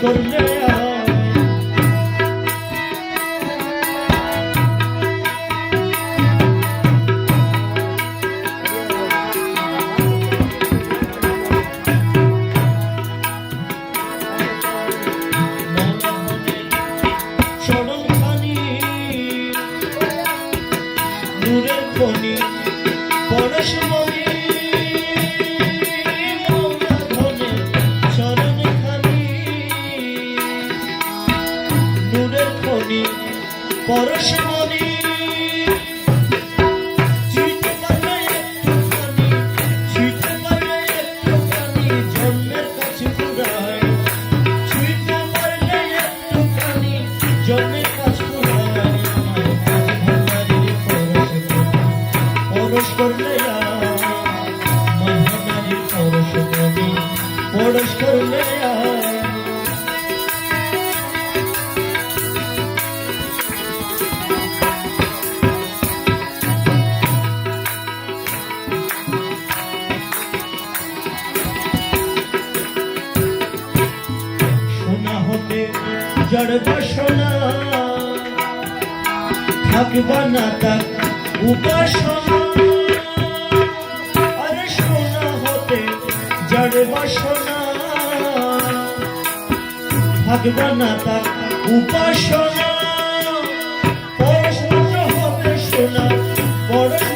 Cornelia. পরশ করলে সোনা হতে জড় বসনা থাকবা না তাক উপাসনা থাকব না তার উপাসনা পড়াশোনা হবে সোনা পড়াশোনা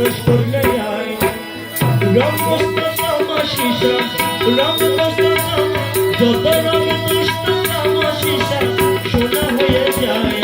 মানুষ করলে আয় রং মুস্তাফা শিশা রং সোনা হয়ে যায়।